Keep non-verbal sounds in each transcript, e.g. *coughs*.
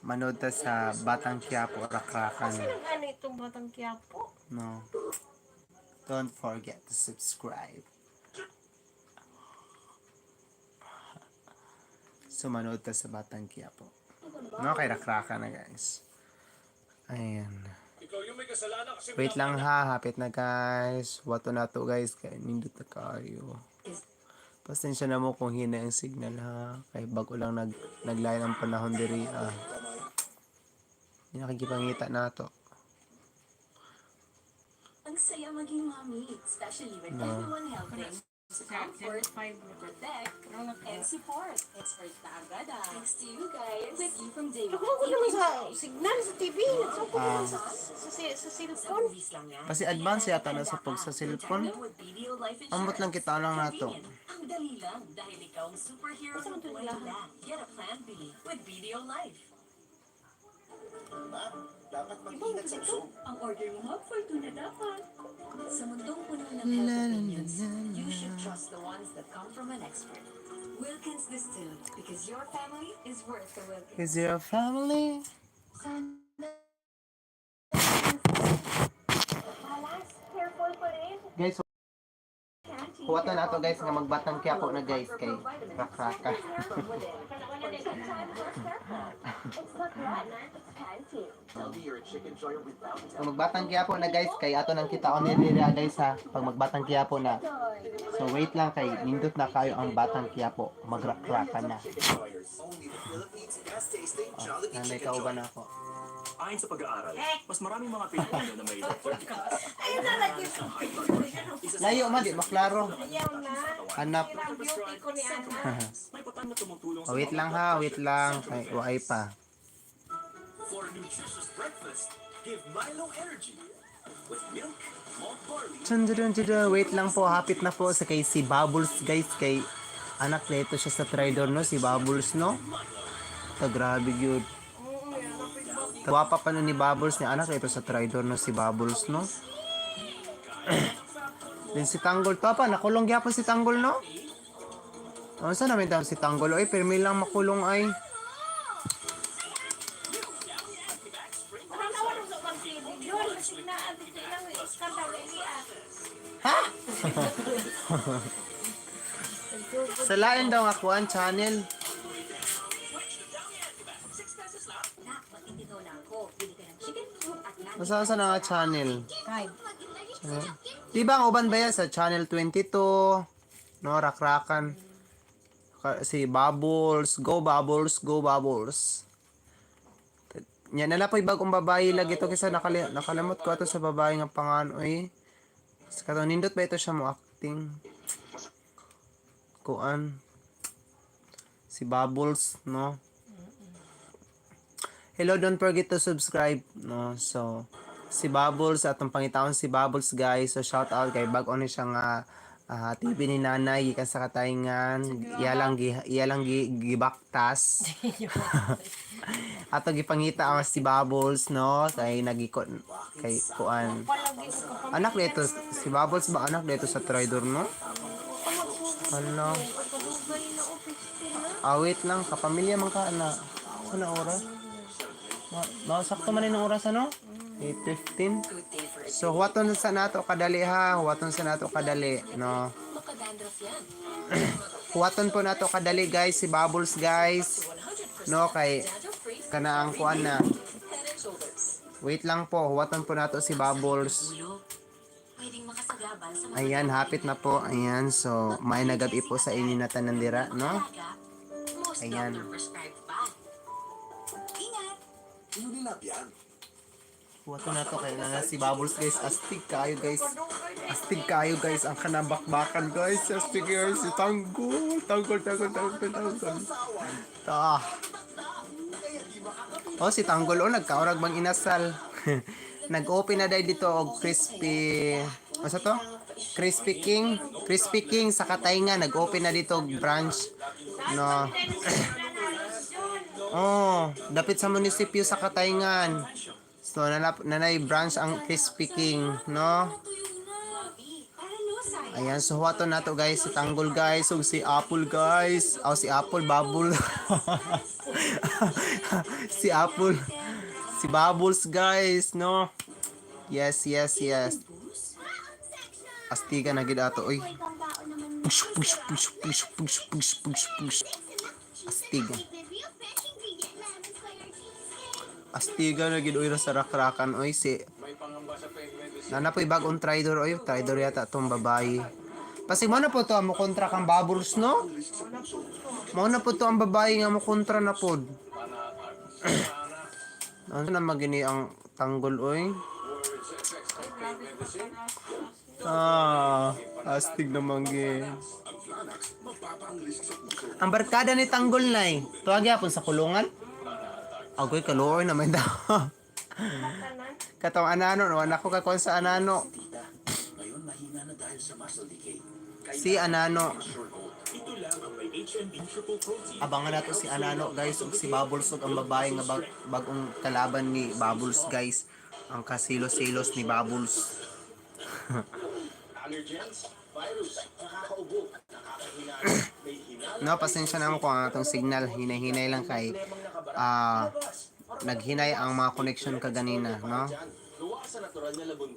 manood ta sa Batang Quiapo Rakrakan. Kasi nag-ano itong batang kiyapo. No. Don't forget to subscribe. So, manood ta sa Batang Quiapo. No, kay Rakrakan na guys. Ayan. Wait lang ha, hapit na guys. Wato na to guys, kaya nindot na kayo. Pasensya na mo kung hina ang signal ha. Kaya bago lang nag, naglayan ang panahon diri ah. Hindi nakikipangita na to. Ang saya maging mommy, especially when No. everyone helping to comfort, protect, and support. Expert na agad ah. Thanks to you guys. With you from day Nakuha one. ko naman sa signal sa TV. Ko Ah. naman sa, sa, si- sa cellphone. Kasi advance yata na sa pag sa cellphone. Ambot lang kita lang na to. Ang dali lang dahil ikaw ang superhero ng buhay. Get a plan B with Video Life. Dapat mag-ingat sa usog. Ang order mo hub for two na dapat. Sa mundong puno ng health opinions, you should trust the ones that come from an expert. Wilkins Distilled, because your family is worth the Wilkins. Is there a family? Alas, careful pa rin. Guys, kuha to na to guys nga magbatang Quiapo na guys kay Rakraka. *laughs* So magbatang Quiapo na guys kay ato nang kita on nila guys ha pag magbatang Quiapo na. So wait lang kay nindot na kayo ang batang Quiapo magrakraka na. tasting Jollibee Nanay kauban ako. Ayon sa pag-aaral, mas maraming mga Pilipino na may *laughs* Ayun na lagi ito. Layo man di maklaro. Hanap. *laughs* Oh, wait lang ha, wait lang. Kay waay pa. For nutritious breakfast, give Milo energy. With milk, malt barley, dun, dun. Wait lang po, hapit na po sa kay si Bubbles guys kay anak na ito siya sa Tridor no, si Bubbles no. Ta grabe yun. Wapa pa nun ni Bubbles ni anak na ito sa Tridor no, si Bubbles no. *clears throat* Din si Tanggol to pa, nakulong gyapon si Tanggol no. Ano sa namin daw si Tanggol? Ay, permi lang makulong ay. Nawan *laughs* sa lain daw nga kuan channel. Nasa sa nga channel? Five. Di ba ang uban ba yan sa channel 22? No, rakrakan. Ka- Si Bubbles, go Bubbles, go Bubbles. Nya na po bagong babae lagi to kasi nakali nakalimot ko ato sa babae nga pangano eh. Sa kato nindot ba ito siya mo acting? Kuan. Si Bubbles, no? Hello, don't forget to subscribe, no? So, si Bubbles, atong pangitaon si Bubbles, guys. So, shout out kay bag ni siya nga ah, TV ni nanay, gikan sa katayngan. Iya lang, gi- iya lang gi, gibaktas. *laughs* Ato gipangita ang si Bubbles, no? Kay nagikon, kay kuan. Anak dito, si Bubbles ba anak dito sa Tridor, no? Ano? sila. Ah, lang, kapamilya man ka na. Ano oras? Ma, ma sakto man yung oras ano? 8:15. So huwaton sa nato kadali ha, huwaton sa nato kadali, no. Huwaton *clears throat* po nato kadali guys, si Bubbles guys. No kay kana ang kuan na. Wait lang po, huwaton po nato si Bubbles. Ayan, hapit na po. Ayan, so may nagabi po sa inyo na tanandira, no? Ayan. Ingat! Unilab yan. Huwaton na to kay na si Bubbles guys. Astig kayo guys. Astig kayo guys. Ang kanabakbakan guys. Astig kayo si Tanggol. Tanggol, tanggol, tanggol, tanggol. Ta. Oh, si Tanggol oh, nagkaurag bang inasal. *laughs* Nag-open na dahil dito og crispy... Ano to? Crispy King. Crispy King sa Kataynga. Nag-open na dito branch. No. *coughs* oh, dapit sa munisipyo sa Katayngan. So, nanap, nanay branch ang Crispy King, no? Ayan, so huwato na to guys, si Tanggol guys, ug si Apple guys. O si Apple, Bubble. *laughs* si Apple. Si Bubbles, guys, no? Yes, yes, yes. Astiga na gid ato, oy. Push, push, push, push, push, push, push, push. Astiga. Astiga na gid oy sa rakrakan, oy si Nana po bagong trader oy, trader yata tong babae. Pasig mo na po to mo kontra kang Bubbles, no? Mo na po to ang babae nga mo kontra na pod. *clears throat* Ano na magini ang tanggol oy? Ah, astig naman gi. Ang barkada ni Tanggol nay, tuwag yapon sa kulungan. Agoy kaluoy naman daw. Katong anano, no? Anak ko kakon sa anano. Ngayon, mahina na dahil sa muscle decay. Si Anano. Ito lang ang may triple protein. Abangan nato si Anano guys ug si Bubbles ug ang babae nga bag- bagong kalaban ni Bubbles guys. Ang kasilos-silos ni Bubbles. Allergens, *coughs* virus, nakakaubo, nakakahina, may hinala, No, pasensya na mo kung ang atong signal hinay-hinay lang kay ah naghinay ang mga connection ka ganina, no?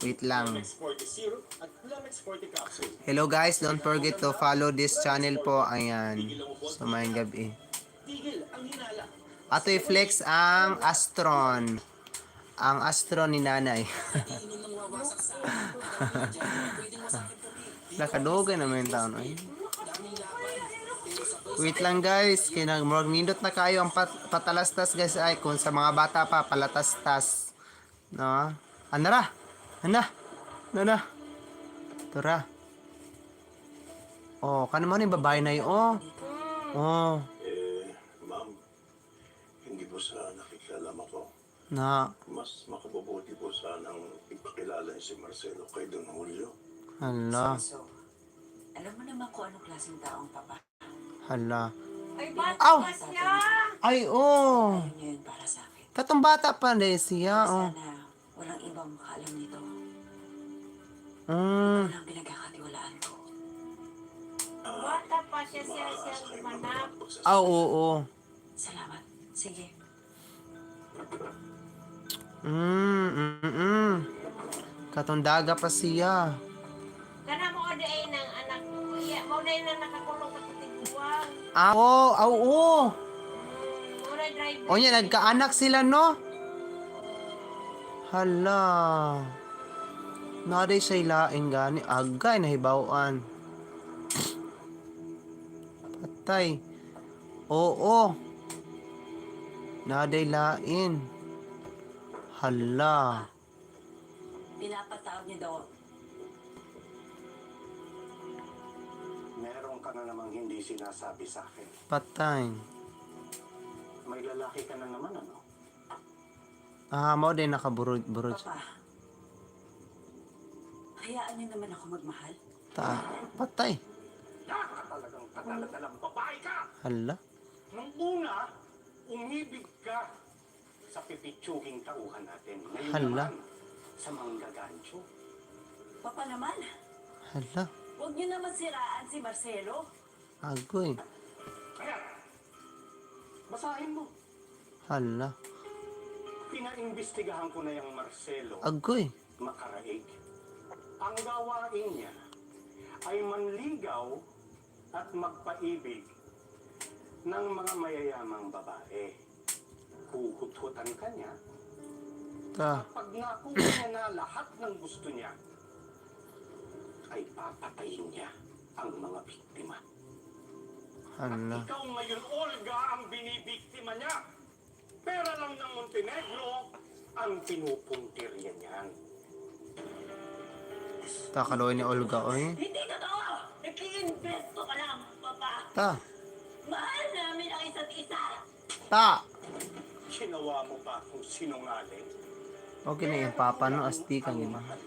Wait lang. Lamex 40 syrup at Lamex 40 capsule. Hello guys, don't forget to follow this channel po. Ayan. Sa mayang gabi. Ato i-flex ang Astron. Ang Astron ni nanay. *laughs* Nakadugay naman yung taon. Ay. Wait lang guys, kinag more nindot na kayo ang pat patalastas guys ay kung sa mga bata pa palatastas. No? Anara. Ana. Ana. Tura. Oh, kano mo ni babae na yun? Oh. Oh. Eh, ma'am, hindi po sa nakikialam ako. Na. Mas makabubuti po sanang ipakilala si Marcelo kay Don Julio. Hala. So, alam mo naman kung anong klaseng taong papa. Hala. Ay, bata Aw! pa siya. Ay, oh. Yun para sa akin? Tatong bata pa rin siya, oh. Sana walang ibang makaalam nito. Mm. Walang pinagkakatiwalaan ko. Bata pa siya siya siya gumanap. Ah, oo, oo. Salamat. Sige. Mm, mm, mm. Katondaga pa siya. Kana mo ode ay ng anak mo. Iya, mo na na nakakulong ka sa tiguang. Ah, oo, ah, oo. Mura driver. O niya, nagkaanak sila, no? Hala. Naday siya ilaing gani. Agay, nahibawaan. Patay. Oo. Naday lain. Hala. Pinapatawag niyo daw. Ka na namang hindi sinasabi sa akin. Patay. May lalaki ka na naman, ano? Ah, mo din nakaburod-burod. Papa. Hayaan niyo naman ako magmahal. Ta. Patay. Nakakatalagang kadaladalang babae ka! Hala. Nung una, umibig ka sa pipitsuging tauhan natin. Ngayon Hala. naman, sa manggagancho. Papa naman, Hala. Huwag niyo naman siraan si Marcelo. Agoy. Kaya, basahin mo. Hala. Pinaimbestigahan ko na yung Marcelo. Agoy. makaraig. Ang gawain niya ay manligaw at magpaibig ng mga mayayamang babae. Huhut-hutan ka niya Ta. pag nakuha niya na lahat ng gusto niya, ay papatayin niya ang mga biktima. Hala. Ikaw ngayon, Olga, ang binibiktima niya. Pera lang ng Montenegro ang pinupuntirya niyan. Ta, kaloy ni Olga, oy. Hindi totoo. Nag-iinvesto ka lang, papa. Ta. Mahal namin ang isa't isa. Ta. Ginawa mo ba kung sinungaling? Okay na yung papa no, asti kang Ang ina. mahal.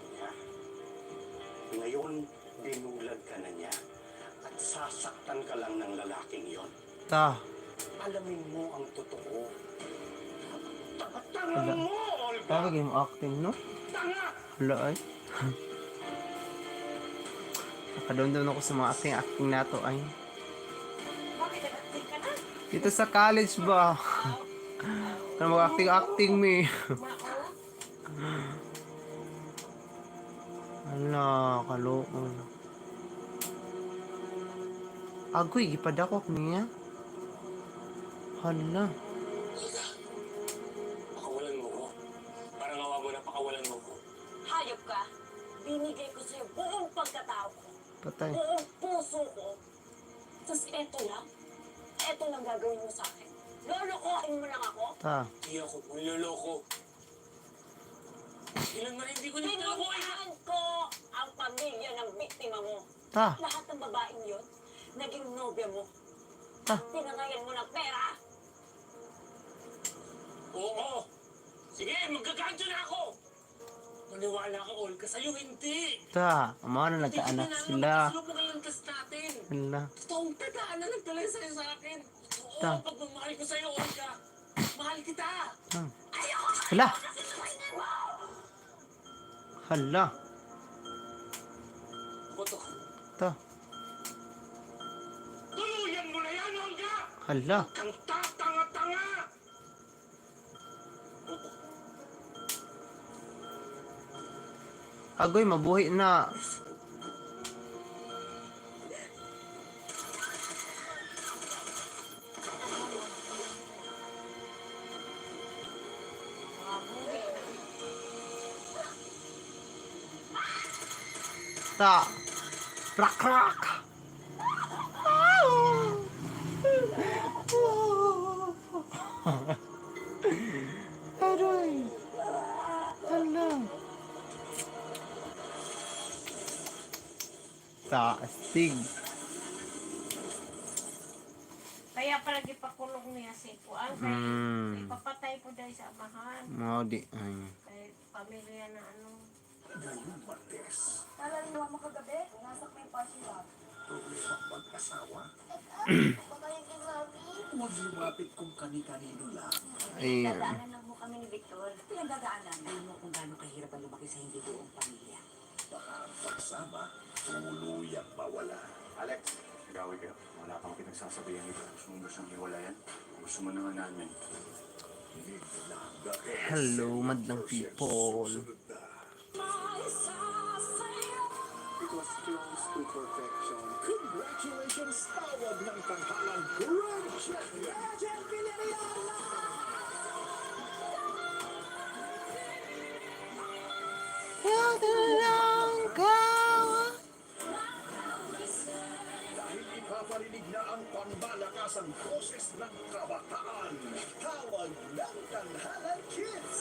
Ngayon, binulag ka na niya at sasaktan ka lang ng lalaking yon. Ta. Alamin mo ang totoo. Wala. Tanga mo, Olga! Tawag yung acting, no? Tanga! Wala ay. Nakadondon ako sa mga acting-acting nato ay. Bakit nag ka na? Dito sa college ba? Ano mag-acting-acting mi. Ala, kaloon. Agoy, gipadakok niya. Hala. Pakawalan mo ko. Parang awa mo na pakawalan mo ko. Hayop ka. Binigay ko sa'yo buong pagkatao ko. Patay. Buong puso ko. Tapos eto lang. Eto lang gagawin mo sa akin. Lolokohin mo lang ako. Ta. Hindi ako manloloko. Ilan na hindi ko niloloko eh. Tinuntahan ko ang pamilya ng biktima mo. Ta. Lahat ng babaeng yon, naging nobya mo. Ah. Tinangayan mo ng pera. Oo. Sige, magkaganto na ako. Maniwala ka, Olga. Sa'yo hindi. Ta. Ama na nagkaanak sila. Hindi mo kalantas natin. Hala. Totoong tagaan na nagdala sa'yo sa akin. Oo, Ta. pagmamahal ko sa'yo, Olga. Mahal kita. Hmm. Hala. Hala. Hala. Kang tatanga-tanga! Agoy, mabuhi na. Ta. Rak rak. Ta, astig. Kaya pala gipakulong niya si Kuan. Kaya Mm. ipapatay po dahil sa amahan. Mau di. Ay. Kay pamilya na ano. Ngayong Martes, Nalala mo kagabi, nasak party lot. problema mag-asawa. Huwag lumapit kung kani-kanino lang. Ay. Dadaanan lang mo kami ni Victor. Pinagdadaanan. Alam mo kung gaano kahirap ang lumaki sa hindi buong pamilya. Baka pagsama, tuluyang mawala. Alex, nagawi kayo. Wala kang pinagsasabihan ito. Gusto mo ba siyang hiwalayan? Gusto mo naman namin. Hello, madlang people. It was close to perfection. Congratulations, tawag ng tanghalang Grand Chef Legend Villarreal! Ipaparinig na ang pambalakasang boses ng kabataan. Tawag ng Tanghalan Kids!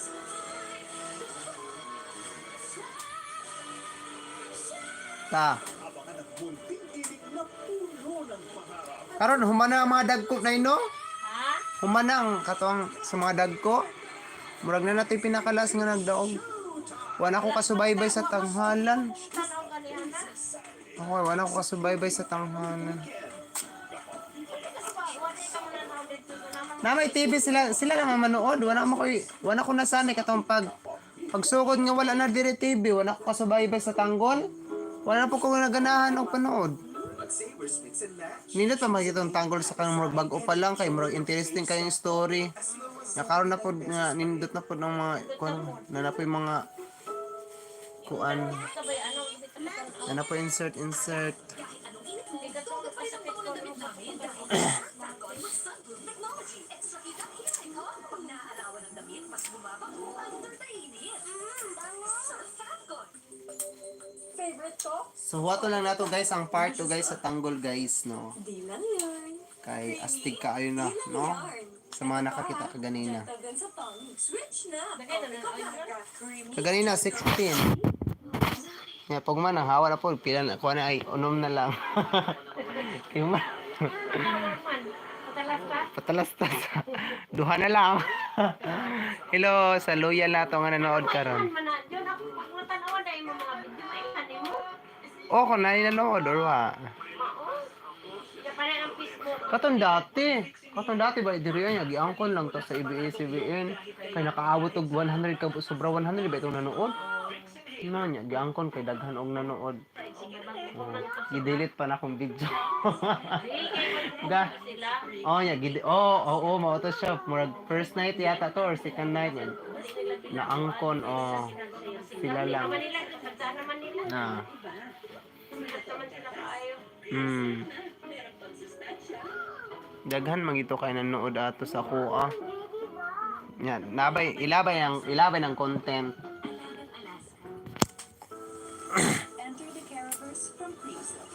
Ta. Abangan ilig na puno ng pangarap. Karon humana ang mga dagko na ino. Ha? Humana ang katong sa mga dagko. Murag na natin pinakalas nga nagdaog. Wala ko kasubaybay sa tanghalan. Ako, wala ko kasubaybay sa tanghalan. Na may TV sila sila na manood. Wala mo koy wala ko nasanay katong pag pagsugod nga wala na dire TV, wala ko kasubaybay sa tanggol. Wala po ko naganahan og panood. Nindot pa makita ang tanggol sa kanang murag bag-o pa lang kay murag interesting kayong story. Nakaroon na po nga nindot na po ng mga kuan na na po yung mga kuan na na po insert insert. *coughs* *coughs* Favorite ko? So wato lang nato guys ang part 2 guys sa tanggol guys no. Di lang yarn. Kay astig ka ayo na no. Sa mga nakakita ka ganina. Switch na. Lagay na na, Ikaw ayun. na. Creamy. Sa ganina 16. Ya pag man ang hawa na po pila na kuha na ay unom na lang. Yung man patalastas. Duha na lang. Hello sa loyal na to nga nanood karon. Oh, kung nanood or wa. Na. Katong dati. Katong dati ba diri ay giangkon lang to sa ABS-CBN. Kay nakaabot og 100 ka sobra 100 ba itong nanood? No nya giangkon kay daghan og nanood. Sige bang Oh, i-delete pa na akong video. *laughs* Ga. Oh, ya gid. Oh, oo, oh, mao to siya. Murag first night yata to or second night yan. Naangkon oh. Sila lang. Na. Hmm. Daghan man ito kay nanood ato sa kuha. Yan, nabay ilabay ang ilabay ng content. Enter the Caraverse from Creamsilk.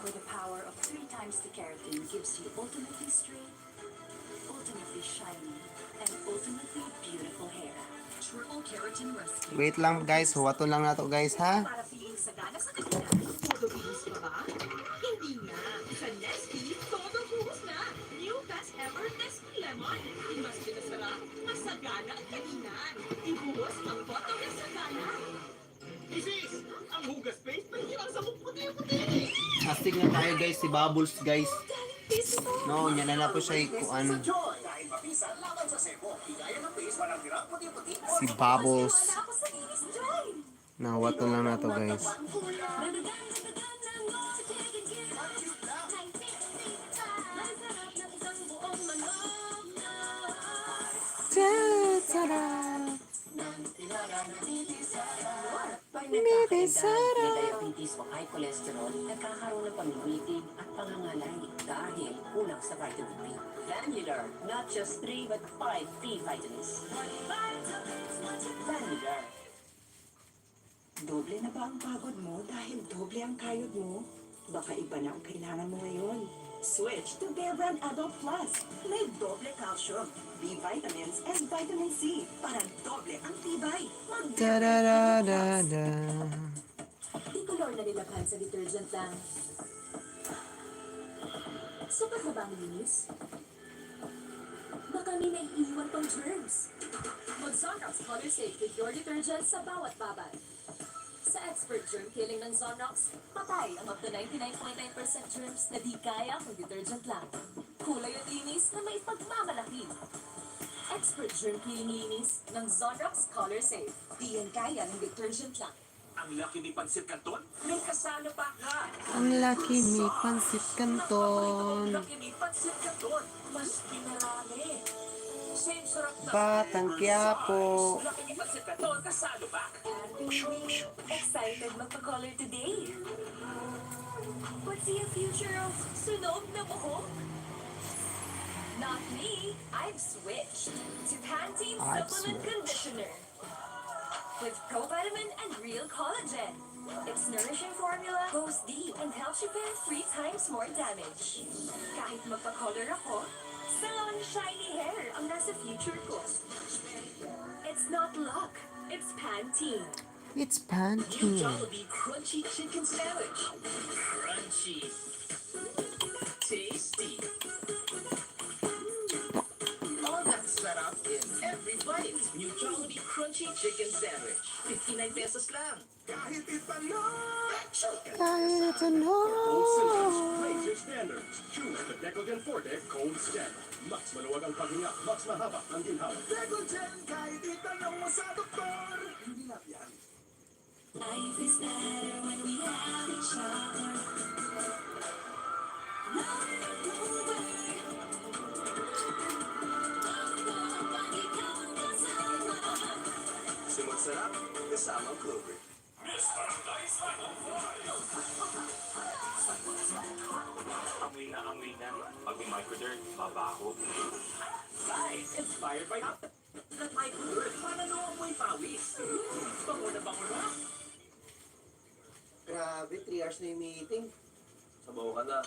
Where the power of three times the keratin gives you ultimately straight, ultimately shiny, and ultimately beautiful hair. Wait lang guys, huwato lang nato guys ha. Astig na tayo guys si Bubbles guys. No, nya na na po siya kuan Joy! Dahil mabisa laban sa sebo. Higaya ng paste, walang hirang puti-puti. si Bubbles. Joy. Na lang nato guys. Pag nagkakaedad, may diabetes o high cholesterol, nagkakaroon ng pamimitig at pangangalay dahil kulang sa vitamin B. Granular, not just 3 but 5 B vitamins. Granular. Doble na ba ang pagod mo dahil doble ang kayod mo? Baka iba na ang kailangan mo ngayon. Switch to Bear Brand Adult Plus. May doble calcium, B vitamins, and vitamin C para doble ang tibay. Mag Da da da da da. Di color na nilabhan sa detergent lang. Super na ba ang linis? Baka may naiiwan pang germs. Mag-Zonrox Color Safe with your detergent sa bawat babad. Sa expert germ killing ng Zonrox, patay ang up to 99.9% germs na di kaya kung detergent lang. Kulay at linis na may pagmamalaki. Expert germ killing linis ng Zonrox Color Safe. Di yan kaya ng detergent lang. Ang laki ni Pansit Canton, may kasalo pa ka! Ang laki ni Pansit Canton. Laki ni Pansit Canton, mas pinarami. Same sarap na Batang Quiapo. Laki ni Pansit Canton, kasalo pa! Excited magpa-color today. What's the future of sunog na buhok? Not me. I've switched to Pantene I've Supplement switched. Conditioner. With provitamin and real collagen. Its nourishing formula goes deep and helps you prevent three times more damage. Kahit magpa-color ako, salon shiny hair ang nasa future ko. It's not luck. It's Pantene. It's Pantene. Jollibee Crunchy Chicken Sandwich. Crunchy. Crunchy Chicken Sandwich. 59 pesos lang. Kahit itanong. Kahit standards. Choose the Cold mahaba ang kahit itanong. Hindi. Life is better when we have each other. Simot sarap, kasama Clover. Amoy na amoy na. Pag may microderm, babaho. Guys, inspired by that my word. Para no amoy pawis. Bango na bango na. Grabe, 3 hours na yung meeting. Sabaw ka na.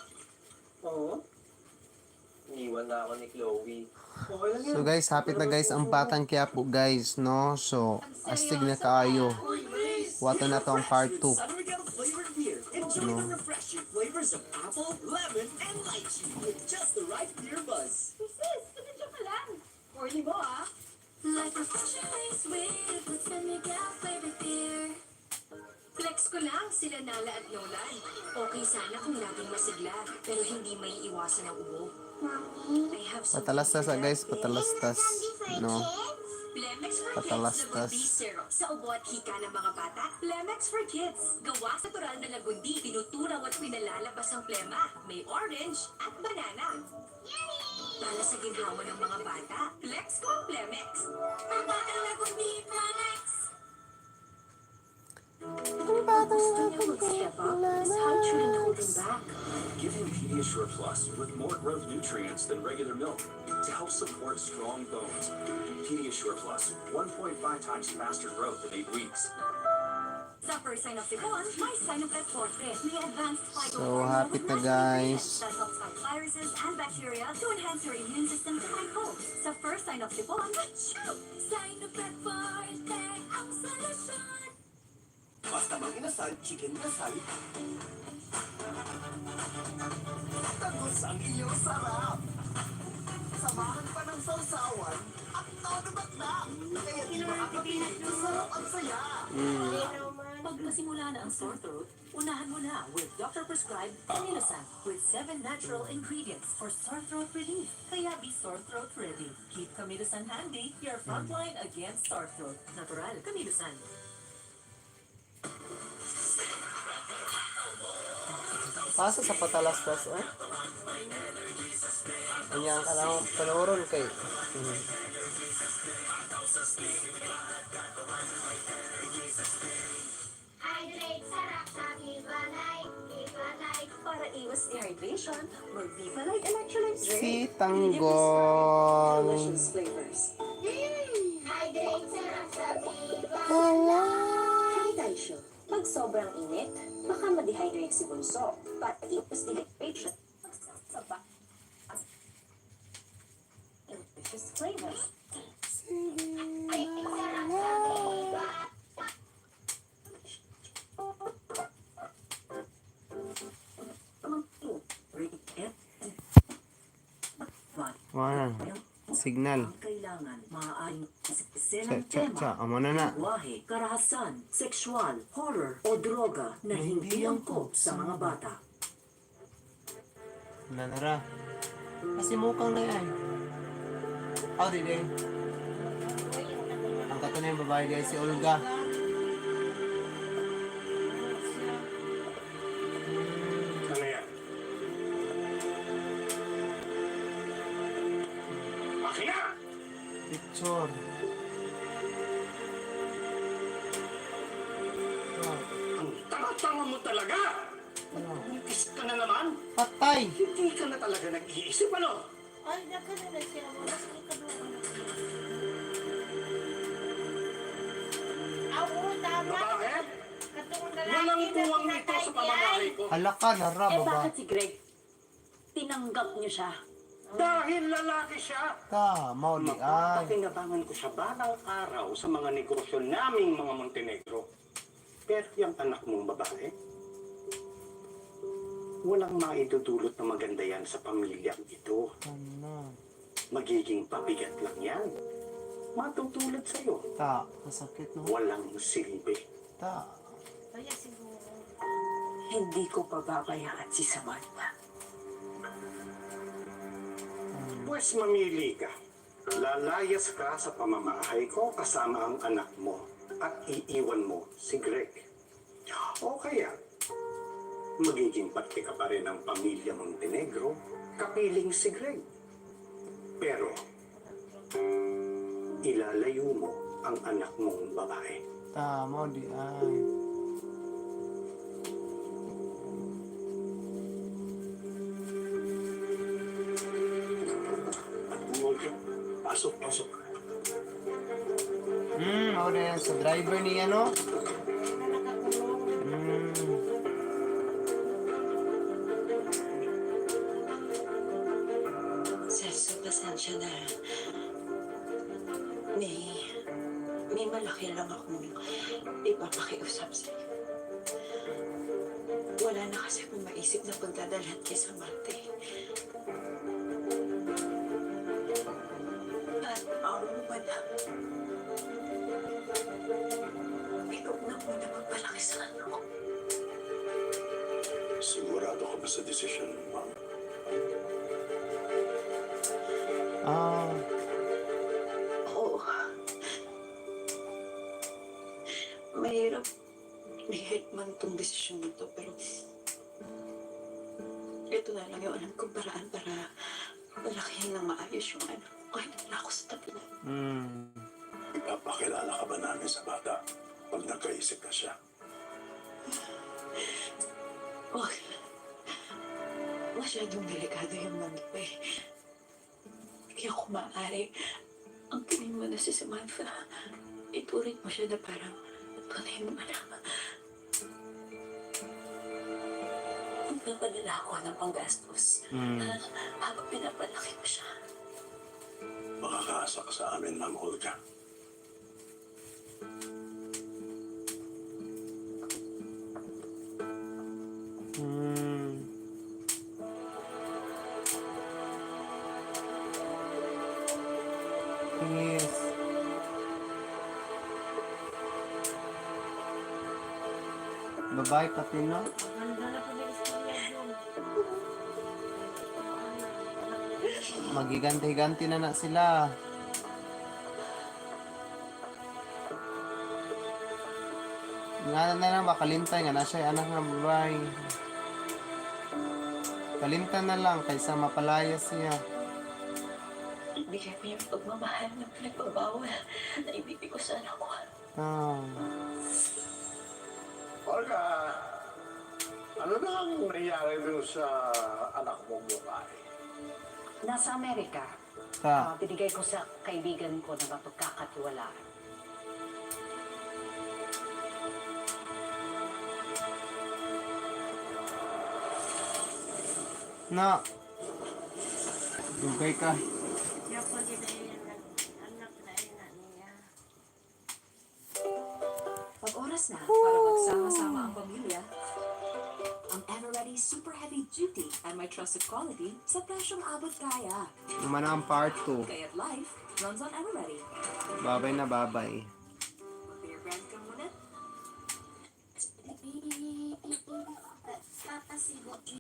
Oo. Iniwan na ako ni Chloe. Okay lang. So guys, hapit na guys ang Batang Quiapo guys, no? So, astig na kaayo. Wato na to ang part 2. Unregal flavored beer. Enjoy No. flavors of apple, lemon, and with ah. Like with Senegal flavored beer. Ko lang sila Nala at Nolan. Okay sana kung laging masigla, pero hindi may iwasan ang ubo. I have some Patalastas ah guys, patalastas. No? Plemex for Patalastas. Kids Lagundi Syrup. Sa ubo at hika ng mga bata, Plemex for Kids. Gawa sa natural na lagundi, tinuturaw at pinalalabas ang plema. May orange at banana. Para sa ginhawa ng mga bata, Flex ko ang Plemex. Ang lagundi, Plemex! Give him Pediasure Plus with more growth nutrients than regular milk to help support strong bones. Pediasure Plus, 1.5 times faster growth in 8 weeks. So, happy na guys. That helps fight viruses and bacteria to enhance your immune system to fight first sign of sipon, achoo! Sign of solusyon! Basta bang inasal, chicken inasal. Tagos ang iyong sarap. Samahan pa ng sausawan at todo bakla. Kaya di makakapilit sa sarap at saya. Pag nasimula na ang sore throat, unahan mo na with Dr. Prescribed Camilosan with 7 natural ingredients for sore throat relief. Kaya be sore throat ready. Keep Camilosan handy, your frontline against sore throat. Natural Camilosan. Pasa sa patalastas, eh? Kanya ang kanang panuron kay. Hmm. Hydrate, sarap sa Vivalay, Vivalay. Para iwas dehydration, mag Vivalite electrolyte drink. Si Tanggol. Delicious flavors. Hydrate, sarap sa Vivalay. Hydration. Pag sobrang init, baka ma-dehydrate si Bunso. But iwas dehydration. Sa ba? Delicious flavors. Wow. Signal. kailangan maaaring Cha, selang cha, tema, cha. Amo na na. karahasan, sexual, horror o droga na hindi angkop sa mga bata. Nanara. Kasi mukhang na yan. Oh, di din. Ang kato na yung babae guys, si Olga. Tinanggap niyo siya. Dahil lalaki siya. Ta, mau di ay. Mapapakinabangan ko siya balang araw sa mga negosyo naming mga Montenegro. Pero yung anak mong babae, walang maidudulot na maganda yan sa pamilyang ito. Ano? Magiging pabigat lang yan. Matutulad sa'yo. Ta, masakit no? Walang silbi. Ta. Kaya siguro. Hindi ko pababayaan si Samantha. Pues mamili ka. Lalayas ka sa pamamahay ko kasama ang anak mo at iiwan mo si Greg. O kaya, magiging parte ka pa rin ng pamilya Montenegro, kapiling si Greg. Pero, ilalayo mo ang anak mong babae. Ta, mau di ay. Sigurado ka ba sa desisyon mo, ma'am? Ah, Oo. Mahirap. Mahirap man itong desisyon nito, pero ito na lang yung alam kong paraan para malakihin ng maayos yung anak ko kahit wala ako sa tabi niya. Hmm. Ipapakilala ka ba namin sa bata pag nagkaisip na siya? Huwag. Masyadong delikado yung eh. Kaya kung maaari, ang tingin mo na si Samantha, ituring mo siya na parang tunay mo anak. Nagpapadala ako ng panggastos Hmm. habang pinapalaki mo siya. Makakaasa ka sa amin, Ma'am Olga. Babae pati no? Magiganti-ganti na na sila. Nga na lang makalintay nga na siya anak ng babae. Kalimtan na lang kaysa mapalaya siya. Bigay mo yung pagmamahal na pinagbabawal na ibibig ko sa anak ko. Ah. Olga, ano na ang nangyari dun sa anak mong babae? Nasa Amerika, Ta. ah, binigay ko sa kaibigan ko na mapagkakatiwalaan. Na. Dugay ka. My trusted quality sa presyong abot kaya. Naman ang part 2. Kaya't life runs on Everready. Babay na babay. Mag-beer brand ka muna.